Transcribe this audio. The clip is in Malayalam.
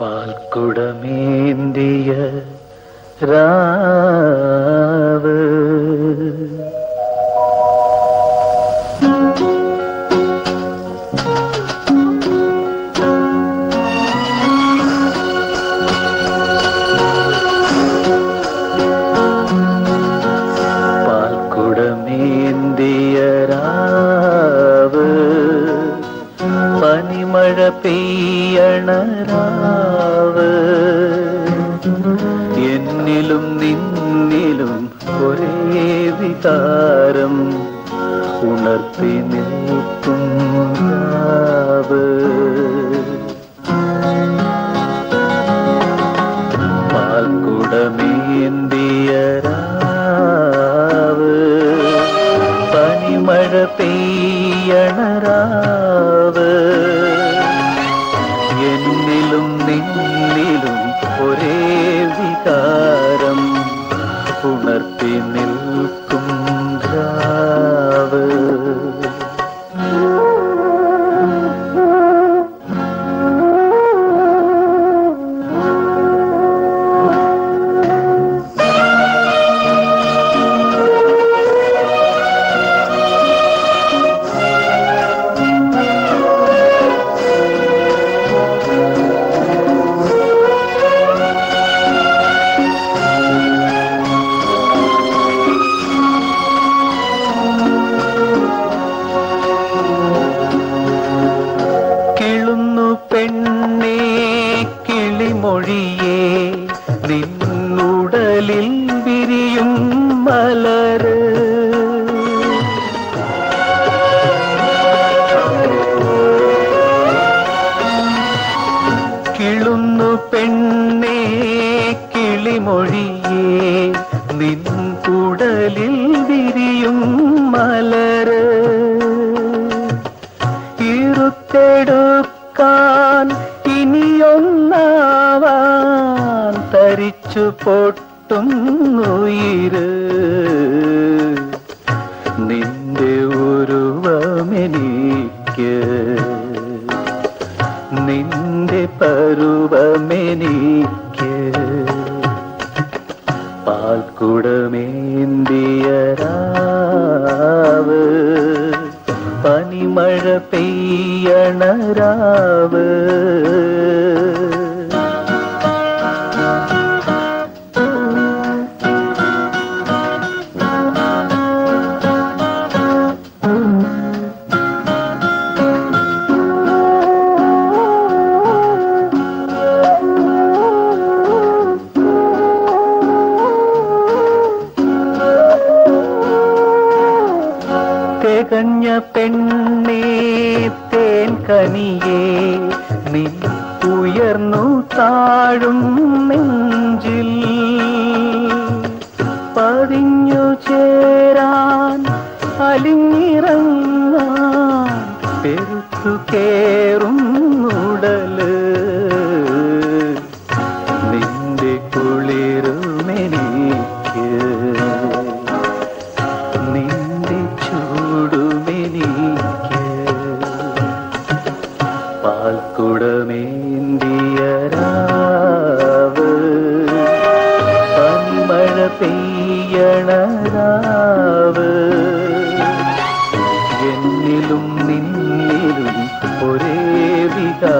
പാൽക്കുടമേന്തിയ രാവ് എന്നിലും നിന്നിലും ഒരേ വികാരം ഉണർത്തി നിൽക്കും രാവ് പാൽക്കുടമേന്തിയ രാവ് പനിമഴ പെയ്യണ കിളിമൊഴിയേ നിന്നുടലിൽ വിരിയും മലര്. കിളുന്നു പെണ്ണേ കിളിമൊഴിയേ തരിച്ചു പൊട്ടും ഉയിര് നിന്റെ ഉരുവമെനിക്ക്. നിന്റെ പരുവമെനിക്ക്. പാൽക്കുടമേന്തിയ രാവ് പനിമഴ പെയ്യണ രാവ് തികഞ്ഞ പെണ്ണേ തേൻ കനിയേ നീ ഉയർന്നു താഴും നെഞ്ചിൽ. പതിഞ്ഞു ചേരാൻ അലിഞ്ഞിറങ്ങാൻ പെരുത്തു പെയ്യണരാവ് എന്നിലും നിന്നിലും ഒരേ വികാ